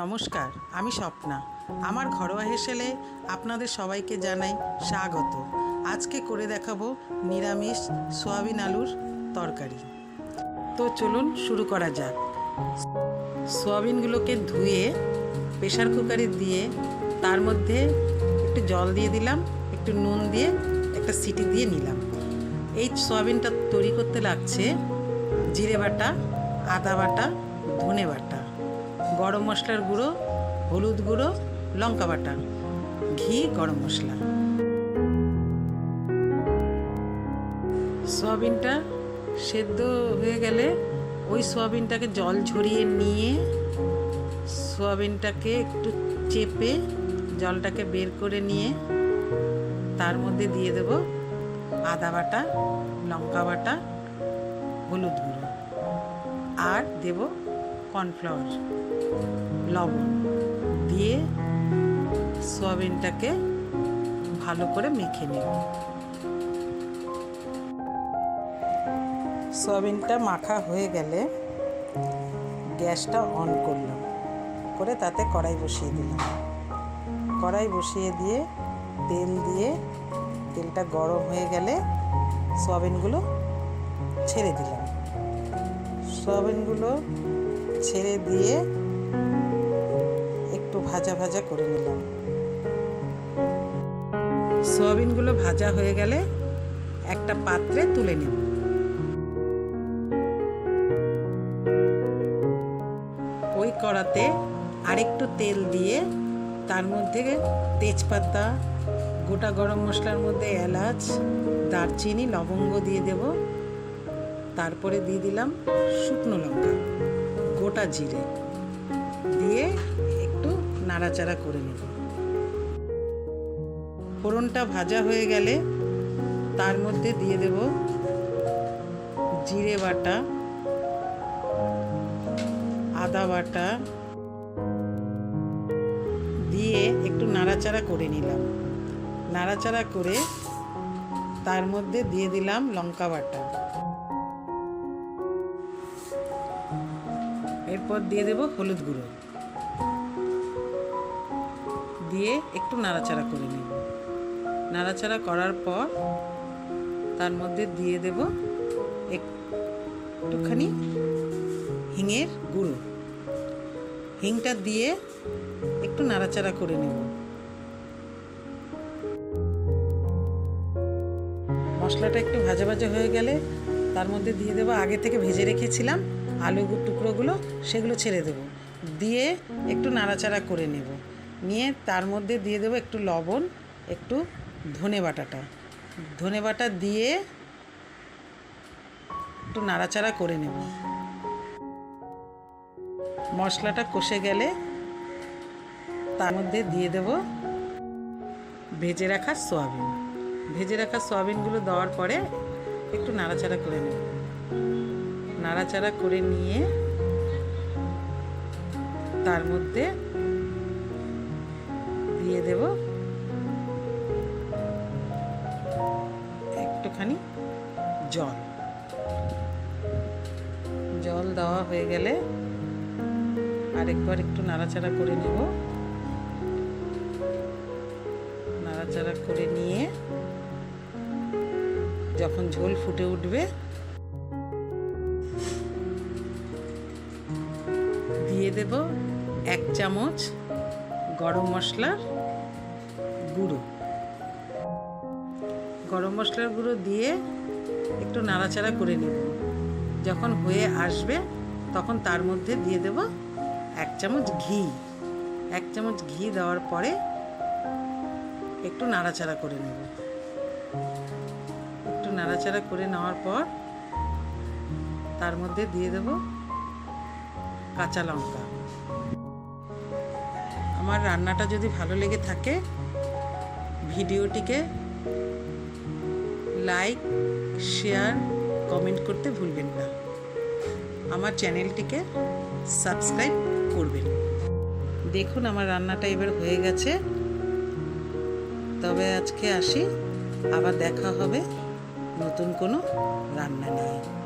নমস্কার, আমি স্বপ্না। আমার ঘরোয়া হেসেলে আপনাদের সবাইকে জানাই স্বাগত। আজকে করে দেখাবো নিরামিষ সোয়াবিন আলুর তরকারি। তো চলুন শুরু করা যাক। সোয়াবিনগুলোকে ধুয়ে প্রেশার কুকারে দিয়ে তার মধ্যে একটু জল দিয়ে দিলাম, একটু নুন দিয়ে একটা সিটি দিয়ে নিলাম। এই সয়াবিনটা তৈরি করতে লাগছে জিরে বাটা, আদা বাটা, ধনে বাটা। গরম মশলার গুঁড়ো, হলুদ গুঁড়ো, লঙ্কা বাটা। ঘি, গরম মশলা। সয়াবিনটা সেদ্ধ হয়ে গেলে ওই সয়াবিনটাকে জল ঝরিয়ে নিয়ে সয়াবিনটাকে একটু চেপে জলটাকে বের করে নিয়ে তার মধ্যে দিয়ে দেব আদা বাটা, লঙ্কা বাটা, হলুদ গুঁড়ো। আর দেব কর্নফ্লাওয়ার, লবণ দিয়ে সয়াবিনটাকে ভালো করে মেখে নেব। সয়াবিনটা মাখা হয়ে গেলে গ্যাসটা অন করলাম, করে তাতে কড়াই বসিয়ে দিলাম। কড়াই বসিয়ে দিয়ে তেল দিয়ে তেলটা গরম হয়ে গেলে সয়াবিনগুলো ছেড়ে দিলাম। সয়াবিনগুলো ছেড়ে দিয়ে একটু ভাজা ভাজা করে নিলাম। সোয়াবিনগুলো ভাজা হয়ে গেলে একটা পাত্রে তুলে নেব। ওই কড়াতে আরেকটু তেল দিয়ে তার মধ্যে তেজপাতা, গোটা গরম মশলার মধ্যে এলাচ, দারচিনি, লবঙ্গ দিয়ে দেব। তারপরে দিয়ে দিলাম শুকনো লঙ্কা। গোটা জিরে দিয়ে একটু নাড়াচাড়া করে নেব। ফোড়নটা ভাজা হয়ে গেলে তার মধ্যে দিয়ে দেব জিরে বাটা, আদা বাটা দিয়ে একটু নাড়াচাড়া করে নিলাম। নাড়াচাড়া করে তার মধ্যে দিয়ে দিলাম লঙ্কা বাটা। এরপর দিয়ে দেব হলুদ গুঁড়ো। দিয়ে একটু নাড়াচাড়া করে নেব। নাড়াচাড়া করার পর তার মধ্যে দিয়ে দেব একটুখানি হিঙের গুঁড়ো। হিংটা দিয়ে একটু নাড়াচাড়া করে নেব। মশলাটা একটু ভাজা ভাজা হয়ে গেলে তার মধ্যে দিয়ে দেবো, আগে থেকে ভেজে রেখেছিলাম আলু টুকরোগুলো সেগুলো ছেড়ে দেব। দিয়ে একটু নাড়াচাড়া করে নেব। নিয়ে তার মধ্যে দিয়ে দেবো একটু লবণ, একটু ধনে বাটাটা। ধনে বাটা দিয়ে একটু নাড়াচাড়া করে নেব। মশলাটা কষে গেলে তার মধ্যে দিয়ে দেব ভেজে রাখা সোয়াবিন। ভেজে রাখা সোয়াবিনগুলো দেওয়ার পরে একটু নাড়াচাড়া করে নেব। নাড়াচাড়া করে নিয়ে তার মধ্যে দিয়ে দেব একটুখানি জল। জল দেওয়া হয়ে গেলে আরেকবার একটু নাড়াচাড়া করে নেব। নাড়াচাড়া করে নিয়ে যখন ঝোল ফুটে উঠবে দেব এক চামচ গরম মশলার গুঁড়ো। গরম মশলার গুঁড়ো দিয়ে একটু নাড়াচাড়া করে নেব। যখন হয়ে আসবে, তখন তার মধ্যে দিয়ে দেব এক চামচ ঘি। এক চামচ ঘি দেওয়ার পরে একটু নাড়াচাড়া করে নেব। একটু নাড়াচাড়া করে নেওয়ার পর তার মধ্যে দিয়ে দেব কাঁচা লঙ্কা। আমার রান্নাটা যদি ভালো লেগে থাকে, ভিডিওটিকে লাইক, শেয়ার, কমেন্ট করতে ভুলবেন না। আমার চ্যানেলটিকে সাবস্ক্রাইব করবেন। দেখুন, আমার রান্নাটা এবার হয়ে গেছে। তবে আজকে আসি, আবার দেখা হবে নতুন কোনো রান্না নিয়ে।